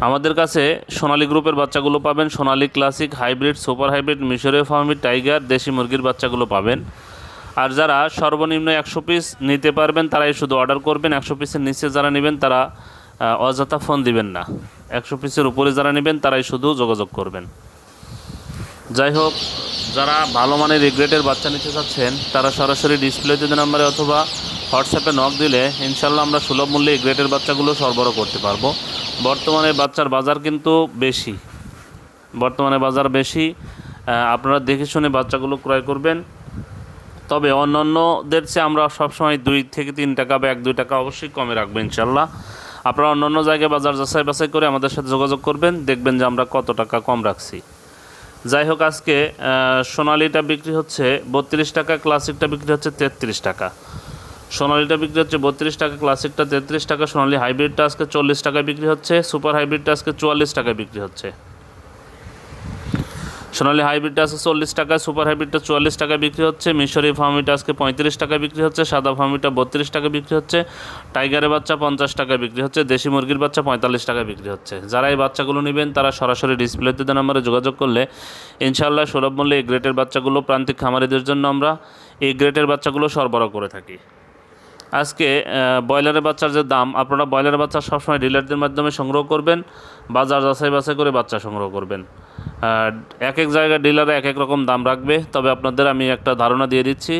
আমাদের কাছে সোনালী গ্রুপের বাচ্চাগুলো পাবেন, Sonali classic, hybrid, super hybrid, মিশরীয় ফার্মি, টাইগার, দেশি মুরগির বাচ্চাগুলো পাবেন। আর যারা সর্বনিম্ন একশো পিস নিতে পারবেন, তারাই শুধু অর্ডার করবেন। একশো পিসের নিচে যারা নেবেন, তারা অযথা ফোন দিবেন না। একশো পিসের উপরে যারা নেবেন, তারাই শুধু যোগাযোগ করবেন। যাই হোক, যারা ভালো মানের রিগ্রেটের বাচ্চা নিতে চাচ্ছেন, তারা সরাসরি ডিসপ্লেতে নাম্বারে অথবা হোয়াটসঅ্যাপে নক দিলে ইনশাল্লাহ আমরা সুলভ মূল্যে রিগ্রেটের বাচ্চাগুলো সরবরাহ করতে পারব। বর্তমানে বাচ্চার বাজার কিন্তু বেশি। বর্তমানে বাজার বেশি। আপনারা দেখে শুনে বাচ্চাগুলো ক্রয় করবেন। তবে অন্যান্যদের চেয়ে আমরা সবসময় দুই থেকে তিন টাকা বা এক, দুই টাকা অবশ্যই কমে রাখব ইনশাল্লাহ। আপনারা অন্য অন্য জায়গায় বাজার যাচাই বাছাই করে আমাদের সাথে যোগাযোগ করবেন। দেখবেন যে আমরা কত টাকা কম রাখছি। যাই হোক, আজকে সোনালিটা বিক্রি হচ্ছে বত্রিশ টাকা, ক্লাসিকটা বিক্রি হচ্ছে তেত্রিশ টাকা। সোনালিটা বিক্রি হচ্ছে বত্রিশ টাকা ক্লাসিকটা তেত্রিশ টাকা, সোনালি হাইব্রিডটা আজকে চল্লিশ টাকায় বিক্রি হচ্ছে, সুপার হাইব্রিডটা আজকে চুয়াল্লিশ টাকায় বিক্রি হচ্ছে। সোনালি হাইব্রিডটা আজকে চল্লিশ টাকায়, সুপার হাইব্রিডটা চুয়াল্লিশ টাকায় বিক্রি হচ্ছে, মিশরি ফার্মিটা আজকে পঁয়ত্রিশ টাকায় বিক্রি হচ্ছে, সাদা ফার্মিটা বত্রিশ টাকা বিক্রি হচ্ছে, টাইগারের বাচ্চা পঞ্চাশ টাকায় বিক্রি হচ্ছে, দেশি মুরগির বাচ্চা পঁয়তাল্লিশ টাকায় বিক্রি হচ্ছে। যারা এই বাচ্চাগুলো নেবেন, তারা সরাসরি ডিসপ্লেতে দেন নাম্বারে যোগাযোগ করলে ইনশাআল্লাহ সুলভ মূল্যে এই গ্রেটের বাচ্চাগুলো প্রান্তিক খামারিদের জন্য আমরা এই গ্রেটের বাচ্চাগুলো সরবরাহ করে থাকি। আজকে ব্রয়লারের বাচ্চার যে দাম, আপনারা ব্রয়লারের বাচ্চা সবসময় ডিলারদের মাধ্যমে সংগ্রহ করবেন বাজার যাচাই বাছাই করে বাচ্চা সংগ্রহ করবেন। এক এক জায়গায় ডিলারে এক এক রকম দাম রাখবে, তবে আপনাদের আমি একটা ধারণা দিয়ে দিচ্ছি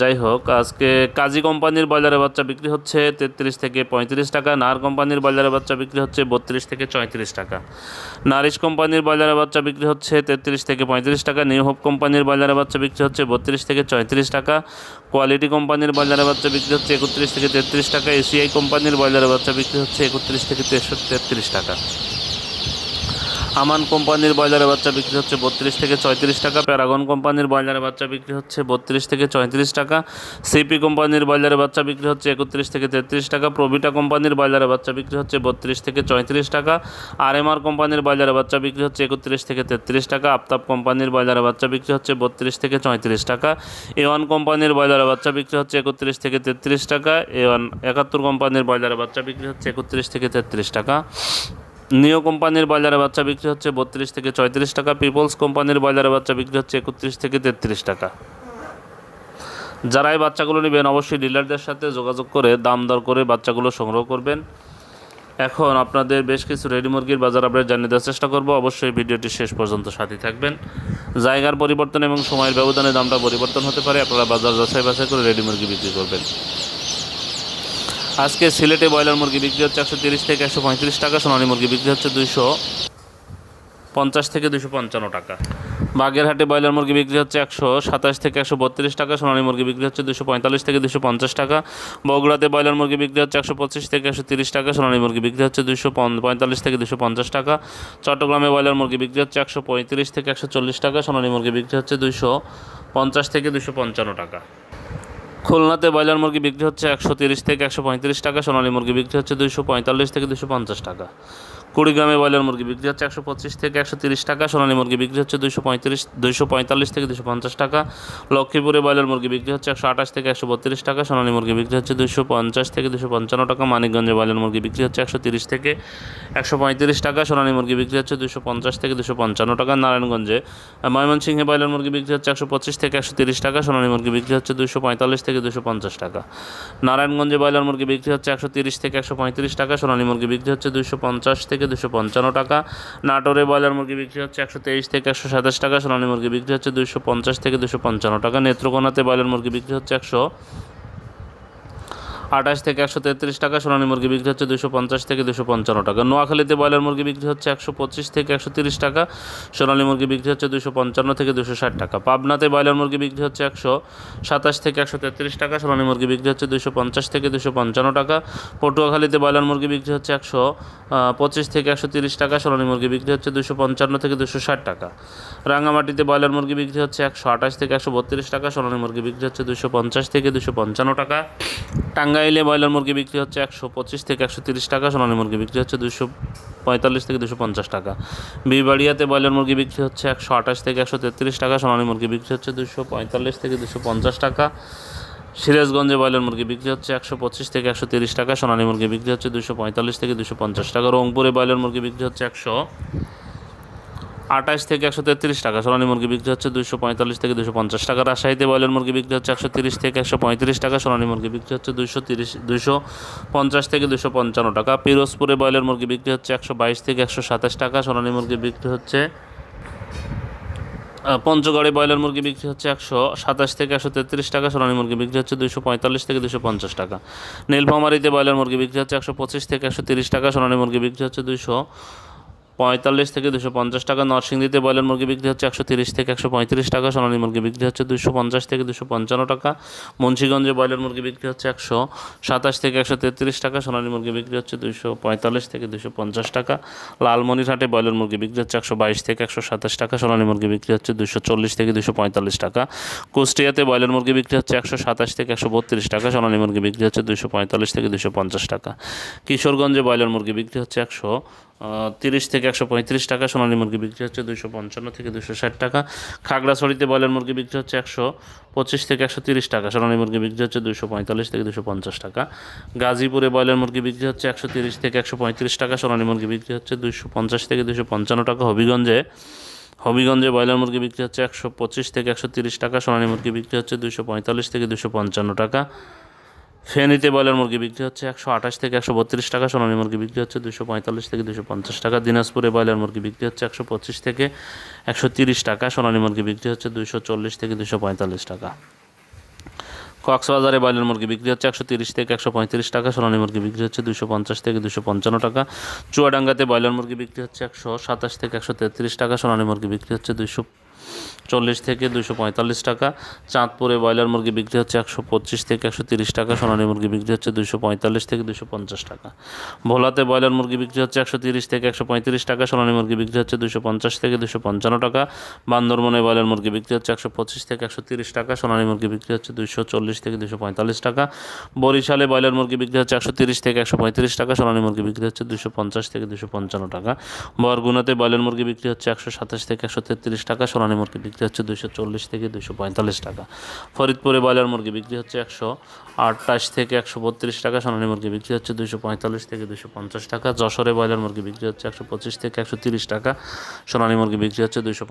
যাই হোক, আজকে কাজী কোম্পানির ব্রয়লারের বাচ্চা বিক্রি হচ্ছে তেত্রিশ থেকে পঁয়ত্রিশ টাকা, নার কোম্পানির ব্রয়লারের বাচ্চা বিক্রি হচ্ছে বত্রিশ থেকে চৌত্রিশ টাকা। নারিশ কোম্পানির ব্রয়লারের বাচ্চা বিক্রি হচ্ছে তেত্রিশ থেকে পঁয়ত্রিশ টাকা, নিউ হোপ কোম্পানির ব্রয়লারের বাচ্চা বিক্রি হচ্ছে বত্রিশ থেকে চৌত্রিশ টাকা, কোয়ালিটি কোম্পানির ব্রয়লারের বাচ্চা বিক্রি হচ্ছে একত্রিশ থেকে তেত্রিশ টাকা, এসিআই কোম্পানির ব্রয়লারের বাচ্চা বিক্রি হচ্ছে একত্রিশ থেকে তেষট্টি, তেত্রিশ টাকা। আমান কোম্পানির ব্রয়লারের বাচ্চা বিক্রি হচ্ছে বত্রিশ থেকে চৌত্রিশ টাকা, প্যারাগন কোম্পানির ব্রয়লারের বাচ্চা বিক্রি হচ্ছে বত্রিশ থেকে চৌত্রিশ টাকা, সিপি কোম্পানির ব্রয়লারের বাচ্চা বিক্রি হচ্ছে একত্রিশ থেকে তেত্রিশ টাকা, প্রবিটা কোম্পানির ব্রয়লারের বাচ্চা বিক্রি হচ্ছে বত্রিশ থেকে চৌত্রিশ টাকা আর এম আর কোম্পানির ব্রয়লারের বাচ্চা বিক্রি হচ্ছে একত্রিশ থেকে তেত্রিশ টাকা, আফতাব কোম্পানির ব্রয়লারের বাচ্চা বিক্রি হচ্ছে বত্রিশ থেকে চৌত্রিশ টাকা এ ওয়ান কোম্পানির ব্রয়লারের বাচ্চা বিক্রি হচ্ছে একত্রিশ থেকে তেত্রিশ টাকা এ ওয়ান একাত্তর কোম্পানির ব্রয়লারের বাচ্চা বিক্রি হচ্ছে একত্রিশ থেকে তেত্রিশ টাকা। নিও কোম্পানির ব্রয়লারের বাচ্চা বিক্রি হচ্ছে বত্রিশ থেকে চৌত্রিশ টাকা, পিপলস কোম্পানির ব্রয়লারের বাচ্চা বিক্রি হচ্ছে একত্রিশ থেকে তেত্রিশ টাকা। যারা এই বাচ্চাগুলো নেবেন, অবশ্যই ডিলারদের সাথে যোগাযোগ করে দাম দর করে বাচ্চাগুলো সংগ্রহ করবেন। এখন আপনাদের বেশ কিছু রেডি মুরগির বাজার আপডেট জানিয়ে দেওয়ার চেষ্টা করব। অবশ্যই ভিডিওটি শেষ পর্যন্ত সাথে থাকবেন। জায়গার পরিবর্তন এবং সময়ের ব্যবধানে দামটা পরিবর্তন হতে পারে। আপনারা বাজার যাচাই বাছাই করে রেডি মুরগি বিক্রি করবেন। আজকে সিলেটে ব্রয়লার মুরগি বিক্রি হচ্ছে একশো তিরিশ থেকে একশো পঁয়ত্রিশ টাকা, সোনালী মুরগি বিক্রি হচ্ছে দুইশো পঞ্চাশ থেকে দুশো পঞ্চান্ন টাকা। বাগেরহাটে ব্রয়লার মুরগি বিক্রি হচ্ছে একশো সাতাশ থেকে একশো বত্রিশ টাকা, সোনালী মুরগি বিক্রি হচ্ছে দুশো পঁয়তাল্লিশ থেকে দুশো পঞ্চাশ টাকা। বগুড়াতে ব্রয়লার মুরগি বিক্রি হচ্ছে একশো পঁচিশ থেকে একশো তিরিশ টাকা, সোনালী মুরগি বিক্রি হচ্ছে দুশো পঁয়তাল্লিশ থেকে দুশো পঞ্চাশ টাকা। চট্টগ্রামে ব্রয়লার মুরগি বিক্রি হচ্ছে একশো পঁয়ত্রিশ থেকে একশো চল্লিশ টাকা, সোনালী মুরগি বিক্রি হচ্ছে দুশো পঞ্চাশ থেকে দুশো পঞ্চান্ন টাকা। খুলনাতে ব্রয়লার মুরগি বিক্রি হচ্ছে একশো তিরিশ থেকে একশো পঁয়ত্রিশ টাকা, সোনালী মুরগি বিক্রি হচ্ছে দুইশো পঁয়তাল্লিশ থেকে দুশো পঞ্চাশ টাকা। কুড়িগ্রামে ব্রয়লার মুরগি বিক্রি হচ্ছে একশো পঁচিশ থেকে একশো তিরিশ টাকা সোনালী মুরগি বিক্রি হচ্ছে দুইশো পঁয়ত্রিশ দুইশো পঁয়তাল্লিশ থেকে দুশো পঞ্চাশ টাকা লক্ষ্মীপুরে ব্রয়লার মুরগি বিক্রি হচ্ছে একশো আঠাশ থেকে একশো বত্রিশ টাকা সোনালী মুরগি বিক্রি হচ্ছে দুইশো পঞ্চাশ থেকে দুশো পঞ্চান্ন টাকা মানিকগঞ্জে ব্রয়লার মুরগি বিক্রি হচ্ছে একশো তিরিশ থেকে একশো পঁয়ত্রিশ টাকা সোনালী মুরগি বিক্রি হচ্ছে দুশো পঞ্চাশ থেকে দুশো পঞ্চান্ন টাকা নারায়ণগঞ্জে ময়মনসিংহে ব্রয়লার মুরগি বিক্রি হচ্ছে একশো পঁচিশ থেকে একশো তিরিশ টাকা সোনালী মুরগি বিক্রি হচ্ছে দুশো পঁয়তাল্লিশ থেকে দুশো পঞ্চাশ টাকা নারায়ণগঞ্জে ব্রয়লার মুরগি বিক্রি হচ্ছে একশো তিরিশ থেকে একশো পঁয়ত্রিশ টাকা সোনালী মুরগি বিক্রি হচ্ছে দুশো পঞ্চাশ থেকে থেকে দুশো পঞ্চান্ন টাকা। নাটোরে ব্রয়লার মুরগি বিক্রি হচ্ছে একশো তেইশ থেকে একশো সাতাশ টাকা। সোনালী মুরগি বিক্রি হচ্ছে দুশো পঞ্চাশ থেকে দুশো পঞ্চান্ন টাকা। নেত্রকোনাতে ব্রয়লার মুরগি বিক্রি হচ্ছে একশো আঠাশ থেকে একশো তেত্রিশ টাকা, সোনালী মুরগি বিক্রি হচ্ছে দুশো পঞ্চাশ থেকে দুশো পঞ্চান্ন টাকা। নোয়াখালীতে ব্রয়লার মুরগি বিক্রি হচ্ছে একশো পঁচিশ থেকে একশো তিরিশ টাকা, সোনালী মুরগি বিক্রি হচ্ছে দুশো পঞ্চান্ন থেকে দুশো ষাট টাকা। পাবনাতে ব্রয়লার মুরগি বিক্রি হচ্ছে একশো সাতাশ থেকে একশো তেত্রিশ টাকা, সোনালী মুরগি বিক্রি হচ্ছে দুশো পঞ্চাশ থেকে দুশো পঞ্চান্ন টাকা। পটুয়াখালীতে ব্রয়লার মুরগি বিক্রি হচ্ছে একশো পঁচিশ থেকে একশো তিরিশ টাকা, সোনালী মুরগি বিক্রি হচ্ছে দুশো পঞ্চান্ন থেকে দুশো ষাট টাকা। রাঙামাটিতে ব্রয়লার মুরগি বিক্রি হচ্ছে একশো আঠাশ থেকে একশো বত্রিশ টাকা, সোনালী মুরগি বিক্রি হচ্ছে দুশো পঞ্চাশ থেকে দুশো পঞ্চান্ন টাকা। টাঙ্গাইলে ব্রয়লার মুরগি বিক্রি হচ্ছে একশো পঁচিশ থেকে একশো তিরিশ টাকা, সোনালী মুরগি বিক্রি হচ্ছে দুশো পঁয়তাল্লিশ থেকে দুশো পঞ্চাশ টাকা। বিবাড়িয়াতে ব্রয়লার মুরগি বিক্রি হচ্ছে একশো আঠাশ থেকে একশো তেত্রিশ টাকা, সোনালী মুরগি বিক্রি হচ্ছে দুশো পঁয়তাল্লিশ থেকে দুশো পঞ্চাশ টাকা। সিরাজগঞ্জে ব্রয়লার মুরগি বিক্রি হচ্ছে একশো পঁচিশ থেকে একশো তিরিশ টাকা, সোনালী মুরগি বিক্রি হচ্ছে দুশো পঁয়তাল্লিশ থেকে দুশো পঞ্চাশ টাকা। রংপুরে ব্রয়লার মুরগি বিক্রি হচ্ছে একশো আঠাশ থেকে একশো তেত্রিশ টাকা। সোনালী মুরগি বিক্রি হচ্ছে দুশো পঁয়তাল্লিশ থেকে দুশো পঞ্চাশ টাকা। রাজশাহীতে ব্রয়লার মুরগি বিক্রি হচ্ছে একশো তিরিশ থেকে একশো পঁয়ত্রিশ টাকা। সোনালী মুরগি বিক্রি হচ্ছে দুশো তিরিশ দুশো পঞ্চাশ থেকে দুশো পঞ্চান্ন টাকা। পিরোজপুরে ব্রয়লার মুরগি বিক্রি হচ্ছে একশো বাইশ থেকে একশো সাতাশ টাকা। সোনালী মুরগি বিক্রি হচ্ছে পঞ্চগড়ে ব্রয়লার মুরগি বিক্রি হচ্ছে একশো সাতাশ থেকে একশো তেত্রিশ টাকা। সোনালী মুরগি বিক্রি হচ্ছে দুশো পঁয়তাল্লিশ থেকে দুশো পঞ্চাশ টাকা। নীলফামারিতে ব্রয়লার মুরগি বিক্রি হচ্ছে একশো পঁচিশ থেকে একশো তিরিশ টাকা। সোনালী মুরগি বিক্রি হচ্ছে দুশো পঁয়তাল্লিশ থেকে দুশো পঞ্চাশ টাকা। নরসিংদীতে ব্রয়লার মুরগি বিক্রি হচ্ছে একশো তিরিশ থেকে একশো পঁয়ত্রিশ টাকা। সোনালী মুরগি বিক্রি হচ্ছে দুশো পঞ্চাশ থেকে দুশো পঞ্চান্ন টাকা। মুন্সিগঞ্জে ব্রয়লার মুরগি বিক্রি হচ্ছে একশো সাতাশ থেকে একশো তেত্রিশ টাকা। সোনালী মুরগি বিক্রি হচ্ছে দুশো পঁয়তাল্লিশ থেকে দুশো পঞ্চাশ টাকা। লালমনিরহাটে ব্রয়লার মুরগি বিক্রি হচ্ছে একশো বাইশ থেকে একশো সাতাশ টাকা। সোনালী মুরগি বিক্রি হচ্ছে দুশো চল্লিশ থেকে দুশো পঁয়তাল্লিশ টাকা। কুষ্টিয়াতে ব্রয়লার মুরগি বিক্রি হচ্ছে একশো সাতাশ থেকে একশো বত্রিশ টাকা। সোনালী মুরগি বিক্রি হচ্ছে দুশো পঁয়তাল্লিশ থেকে দুশো পঞ্চাশ টাকা। কিশোরগঞ্জে ব্রয়লার মুরগি বিক্রি হচ্ছে একশো তিরিশ থেকে একশো পঁয়ত্রিশ টাকা সোনালী মুরগি বিক্রি হচ্ছে দুশো পঞ্চান্ন থেকে দুশো ষাট টাকা। খাগড়াছড়িতে ব্রয়লার মুরগি বিক্রি হচ্ছে একশো পঁচিশ থেকে একশো তিরিশ টাকা, সোনালী মুরগি বিক্রি হচ্ছে দুশো পঁয়তাল্লিশ থেকে দুশো পঞ্চাশ টাকা। গাজীপুরে ব্রয়লার মুরগি বিক্রি হচ্ছে একশো তিরিশ থেকে একশো পঁয়ত্রিশ টাকা, সোনালী মুরগি বিক্রি হচ্ছে দুশো পঞ্চাশ থেকে দুশো পঞ্চান্ন টাকা। হবিগঞ্জে হবিগঞ্জে ব্রয়লার মুরগি বিক্রি হচ্ছে একশো পঁচিশ থেকে একশো তিরিশ টাকা, সোনালী মুরগি বিক্রি হচ্ছে দুশো পঁয়তাল্লিশ থেকে দুশো পঞ্চান্ন টাকা। ফেনীতে ব্রয়লার মুরগি বিক্রি হচ্ছে একশো আঠাশ থেকে একশো বত্রিশ টাকা, সোনালী মুরগি বিক্রি হচ্ছে দুশো পঁয়তাল্লিশ থেকে দুশো পঞ্চাশ টাকা, দিনাজপুরে ব্রয়লার মুরগি বিক্রি হচ্ছে একশো পঁচিশ থেকে একশো তিরিশ টাকা, সোনালী মুরগি বিক্রি হচ্ছে দুশো চল্লিশ থেকে দুশো পঁয়তাল্লিশ টাকা। কক্সবাজারে ব্রয়লার মুরগি বিক্রি হচ্ছে একশো তিরিশ থেকে একশো পঁয়ত্রিশ টাকা, সোনালী মুরগি বিক্রি হচ্ছে দুশো পঞ্চাশ থেকে দুশো পঞ্চান্ন টাকা। চুয়াডাঙ্গাতে ব্রয়লার মুরগি বিক্রি হচ্ছে একশো সাতাশ থেকে একশো তেত্রিশ টাকা, সোনালী মুরগি বিক্রি হচ্ছে দুশো চল্লিশ থেকে দুশো পঁয়তাল্লিশ টাকা। চাঁদপুরে ব্রয়লার মুরগি বিক্রি হচ্ছে একশো পঁচিশ থেকে একশো তিরিশ টাকা, সোনালী মুরগি বিক্রি হচ্ছে দুশো পঁয়তাল্লিশ থেকে দুশো পঞ্চাশ টাকা। ভোলাতে ব্রয়লার মুরগি বিক্রি হচ্ছে একশো তিরিশ থেকে একশো পঁয়ত্রিশ টাকা, সোনালী মুরগি বিক্রি হচ্ছে দুশো পঞ্চাশ থেকে দুশো পঞ্চান্ন টাকা। বান্দরবনে ব্রয়লার মুরগি বিক্রি হচ্ছে একশো পঁচিশ থেকে একশো তিরিশ টাকা, সোনালী মুরগি বিক্রি হচ্ছে দুশো চল্লিশ থেকে দুশো পঁয়তাল্লিশ টাকা। বরিশালে ব্রয়লার মুরগি বিক্রি হচ্ছে একশো তিরিশ থেকে একশো পঁয়ত্রিশ টাকা, সোনালী মুরগি বিক্রি হচ্ছে দুশো পঞ্চাশ থেকে দুশো পঞ্চান্ন টাকা। বরগুনাতে ব্রয়লার মুরগি বিক্রি হচ্ছে একশো সাতাশ থেকে একশো তেত্রিশ টাকা, সোনালী মুরগি বিক্রি হচ্ছে দুশো চল্লিশ থেকে দুশো পঁয়তাল্লিশ টাকা। ফরিদপুরে ব্রয়লার মুরগি বিক্রি হচ্ছে একশো আটাশ থেকে একশো বত্রিশ টাকা, সোনালী মুরগি বিক্রি হচ্ছে দুশো পঁয়তাল্লিশ থেকে দুশো পঞ্চাশ টাকা, যশোরে ব্রয়লার মুরগি বিক্রি হচ্ছে একশো পঁচিশ থেকে একশো তিরিশ টাকা, সোনালী মুরগি বিক্রি হচ্ছে দুশো